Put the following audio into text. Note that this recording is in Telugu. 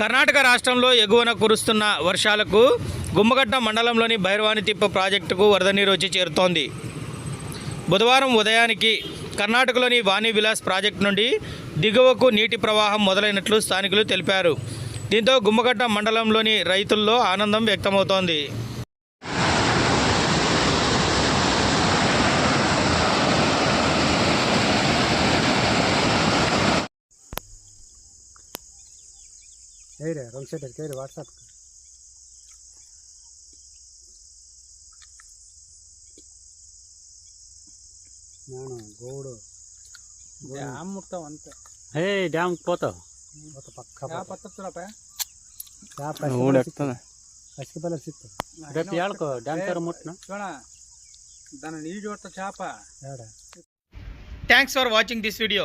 కర్ణాటక రాష్ట్రంలో ఎగువన కురుస్తున్న వర్షాలకు గుమ్మగట్ట మండలంలోని భైరవాని తిప్ప ప్రాజెక్టుకు వరద నీరు వచ్చి చేరుతోంది. బుధవారం ఉదయానికి కర్ణాటకలోని వాణి విలాస్ ప్రాజెక్టు నుండి దిగువకు నీటి ప్రవాహం మొదలైనట్లు స్థానికులు తెలిపారు. దీంతో గుమ్మగట్ట మండలంలోని రైతుల్లో ఆనందం వ్యక్తమవుతోంది. ఏరే రెండు సెటర్ కేరి వాట్సాప్ నేను గోడు డ్యామ్ ముడతావు అంతే హే డ్యామ్ పోతావు. పోతా పక్క పత్తరాపా ఊడు ఎక్కుతాను అసలు పల్లె సిక్కు రేపు ఏళ్ళకో డ్యామ్ తర ముట్టిన? చూడ దాని నీటి చేప. Thanks for watching this video